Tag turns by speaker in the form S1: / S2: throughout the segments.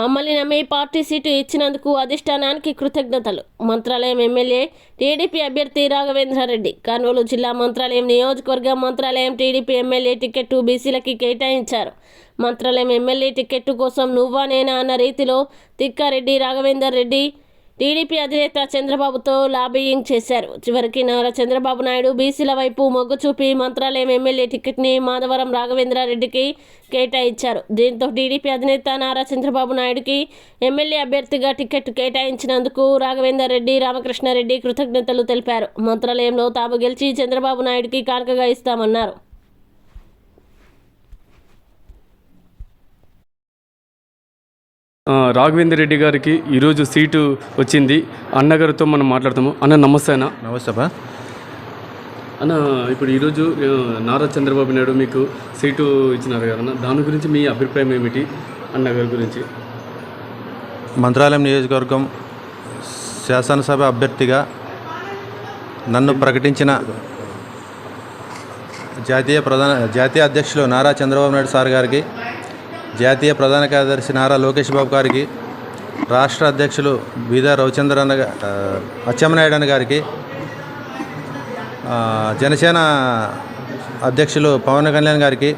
S1: మమ్మల్ని నమ్మి party seat ఇచ్చినందుకు అధిష్టానానికి కృతజ్ఞతలు. మంత్రాలయం ఎమ్మెల్యే టీడీపీ అభ్యర్థి రాఘవేంద్రారెడ్డి కర్నూలు జిల్లా మంత్రాలయం నియోజకవర్గం మంత్రాలయం టీడీపీ ఎమ్మెల్యే టికెట్టు బీసీలకి కేటాయించారు. మంత్రాలయం ఎమ్మెల్యే టికెట్టు కోసం నువ్వా నేనా అన్న రీతిలో తిక్కారెడ్డి రాఘవేందర్ రెడ్డి టీడీపీ అధినేత చంద్రబాబుతో లాబియింగ్ చేశారు. చివరికి నారా చంద్రబాబు నాయుడు బీసీల వైపు మొగ్గు చూపి మంత్రాలయం ఎమ్మెల్యే టికెట్ని మాధవరం రాఘవేంద్రారెడ్డికి కేటాయించారు. దీంతో టీడీపీ అధినేత నారా చంద్రబాబు నాయుడుకి ఎమ్మెల్యే అభ్యర్థిగా టికెట్ కేటాయించినందుకు రాఘవేందర్ రెడ్డి రామకృష్ణారెడ్డి కృతజ్ఞతలు తెలిపారు. మంత్రాలయంలో తాము గెలిచి చంద్రబాబు నాయుడుకి కానుకగా ఇస్తామన్నారు.
S2: రాఘవేంద్ర రెడ్డి గారికి ఈరోజు సీటు వచ్చింది. అన్నగారితో మనం మాట్లాడతాము. అన్న నమస్తే అన్న.
S3: నమస్తే
S2: అన్న ఇప్పుడు ఈరోజు నారా చంద్రబాబు నాయుడు మీకు సీటు ఇచ్చినారు కదన్న దాని గురించి మీ అభిప్రాయం ఏమిటి అన్నగారి గురించి?
S3: మంత్రాలయం నియోజకవర్గం శాసనసభ అభ్యర్థిగా నన్ను ప్రకటించిన జాతీయ ప్రధాన జాతీయ అధ్యక్షులు నారా చంద్రబాబు నాయుడు సార్ గారికి జాతీయ ప్రధాన కార్యదర్శి నారా లోకేష్ బాబు గారికి రాష్ట్ర అధ్యక్షులు బీదా రవిచంద్రన్న అన్న అన్న గారికి జనసేన అధ్యక్షులు పవన్ కళ్యాణ్ గారికి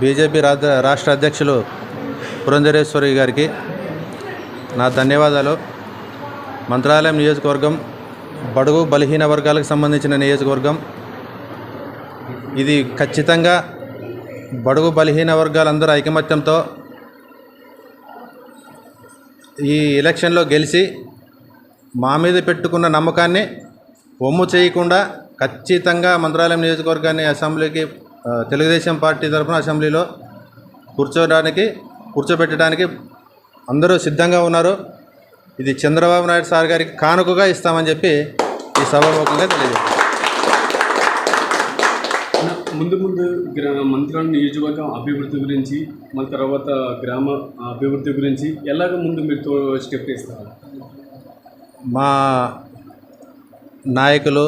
S3: బీజేపీ రాష్ట్ర అధ్యక్షులు పురంధరేశ్వరి గారికి నా ధన్యవాదాలు. మంత్రాలయం నియోజకవర్గం బడుగు బలహీన వర్గాలకు సంబంధించిన నియోజకవర్గం ఇది ఖచ్చితంగా బడుగు బలహీన వర్గాలందరూ ఐకమత్యంతో ఈ ఎలక్షన్లో గెలిచి మా మీద పెట్టుకున్న నమ్మకాన్ని ఒమ్ము చేయకుండా ఖచ్చితంగా మంత్రాలయం నియోజకవర్గాన్ని అసెంబ్లీకి తెలుగుదేశం పార్టీ తరఫున అసెంబ్లీలో కూర్చోడానికి కూర్చోబెట్టడానికి అందరూ సిద్ధంగా ఉన్నారు. ఇది చంద్రబాబు నాయుడు సార్ గారికి కానుకగా ఇస్తామని చెప్పి ఈ సభాముఖంగా తెలియజేస్తాను
S2: ముందు ముందు గ్రా మంత్రాల నియోజకవర్గం అభివృద్ధి గురించి మన తర్వాత గ్రామ అభివృద్ధి గురించి ఎలాగ ముందు మీరు స్టెప్ ఇస్తారు
S3: మా నాయకులు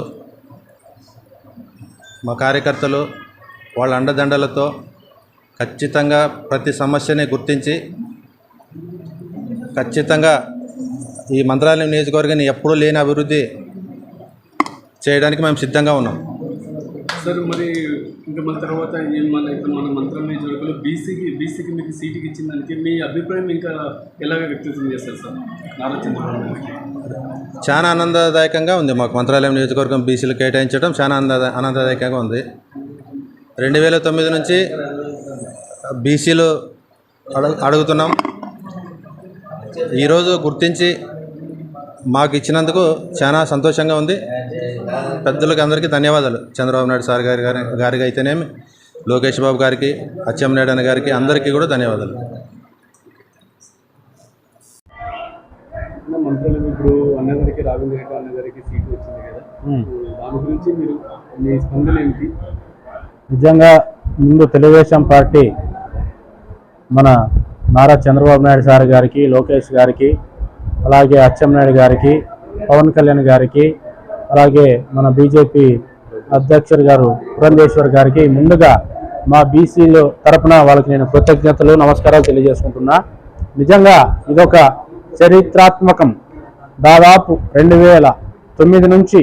S3: మా కార్యకర్తలు వాళ్ళ అండదండలతో ఖచ్చితంగా ప్రతి సమస్యని గుర్తించి ఖచ్చితంగా ఈ మంత్రాలయం నియోజకవర్గాన్ని ఎప్పుడూ లేని అభివృద్ధి చేయడానికి మేము సిద్ధంగా ఉన్నాం.
S2: సార్ మరి ఇంకా మన తర్వాత ఏం మన ఇక్కడ మన మంత్రం నియోజకవర్గంలో బీసీకి బీసీకి మీకు సీటుకి ఇచ్చిన దానికి మీ అభిప్రాయం ఇంకా ఎలాగ వ్యక్తం చేస్తారు సార్? నారా చంద్రబాబు
S3: చాలా ఆనందదాయకంగా ఉంది మాకు మంత్రాలయం నియోజకవర్గం బీసీలు కేటాయించడం చాలా ఆనంద ఆనందదాయకంగా ఉంది. రెండు వేల తొమ్మిది నుంచి బీసీలు అడుగుతున్నాం. ఈరోజు గుర్తించి మాకు ఇచ్చినందుకు చాలా సంతోషంగా ఉంది. పెద్దలకు అందరికీ ధన్యవాదాలు. చంద్రబాబు నాయుడు సార్ గారి గారి గారికి అయితేనేమి లోకేష్ బాబు గారికి అచ్చెన్నాయుడు అన్న గారికి అందరికీ కూడా ధన్యవాదాలు.
S2: అన్న మంత్రాలయం ఇప్పుడు అన్నగారికి రాఘవేంద్ర రెడ్డి అన్నగారికి సీటు వచ్చింది కదా. దాని గురించి మీరు మీ స్పందన ఏమిటి
S4: నిజంగా ముందు తెలుగుదేశం పార్టీ మన నారా చంద్రబాబు నాయుడు సార్ గారికి లోకేష్ గారికి అలాగే అచ్చెన్నాయుడు గారికి పవన్ కళ్యాణ్ గారికి అలాగే మన బీజేపీ అధ్యక్షుడు గారు పురంధేశ్వర్ గారికి ముందుగా మా బీసీలు తరపున వాళ్ళకి నేను కృతజ్ఞతలు నమస్కారాలు తెలియజేసుకుంటున్నా. నిజంగా ఇదొక చరిత్రాత్మకం. దాదాపు రెండు వేల తొమ్మిది నుంచి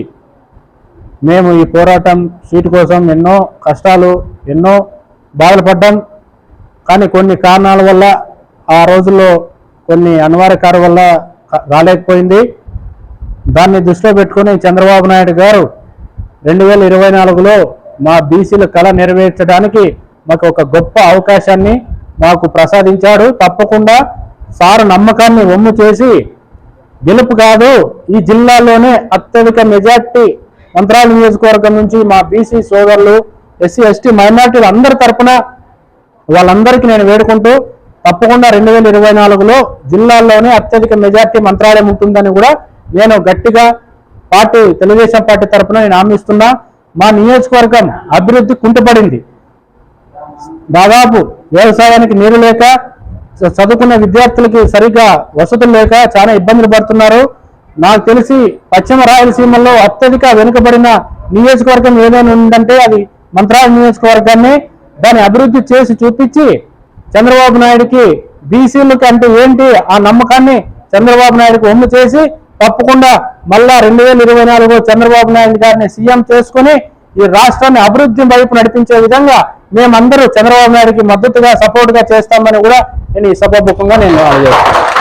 S4: మేము ఈ పోరాటం సీటు కోసం ఎన్నో కష్టాలు ఎన్నో బాధలు పడ్డాం. కానీ కొన్ని కారణాల వల్ల ఆ రోజుల్లో కొన్ని అనివార్య వల్ల రాలేకపోయింది. దాన్ని దృష్టిలో పెట్టుకొని చంద్రబాబు నాయుడు గారు రెండు వేల ఇరవై నాలుగులో మా బీసీల కళ నెరవేర్చడానికి మాకు ఒక గొప్ప అవకాశాన్ని మాకు ప్రసాదించాడు. తప్పకుండా సారు నమ్మకాన్ని ఒమ్ము చేసి గెలుపు కాదు ఈ జిల్లాలోనే అత్యధిక మెజార్టీ మంత్రాల నియోజకవర్గం నుంచి మా బీసీ సోదరులు ఎస్సీ ఎస్టీ మైనార్టీలు అందరి తరఫున వాళ్ళందరికీ నేను వేడుకుంటూ తప్పకుండా రెండు వేల ఇరవై నాలుగులో జిల్లాల్లోనే అత్యధిక మెజార్టీ మంత్రాలయం ఉంటుందని కూడా నేను గట్టిగా పార్టీ తెలుగుదేశం పార్టీ తరఫున నేను హామీస్తున్నా మా నియోజకవర్గం అభివృద్ధి కుంటుపడింది. దాదాపు వ్యవసాయానికి నీరు లేక చదువుకున్న విద్యార్థులకి సరిగ్గా వసతులు లేక చాలా ఇబ్బందులు పడుతున్నారు. నాకు తెలిసి పశ్చిమ రాయలసీమలో అత్యధిక వెనుకబడిన నియోజకవర్గం ఏదైనా ఉందంటే అది మంత్రాలయ నియోజకవర్గాన్ని. దాన్ని అభివృద్ధి చేసి చూపించి చంద్రబాబు నాయుడికి బీసీలకి అంటే ఏంటి ఆ నమ్మకాన్ని చంద్రబాబు నాయుడుకి ఒమ్ము చేసి తప్పకుండా మళ్ళా రెండు వేల ఇరవై నాలుగు చంద్రబాబు నాయుడు గారిని సీఎం చేసుకుని ఈ రాష్ట్రాన్ని అభివృద్ధి వైపు నడిపించే విధంగా మేమందరూ చంద్రబాబు నాయుడుకి మద్దతుగా సపోర్ట్గా చేస్తామని కూడా నేను ఈ సభాముఖంగా నేను తెలియజేస్తాను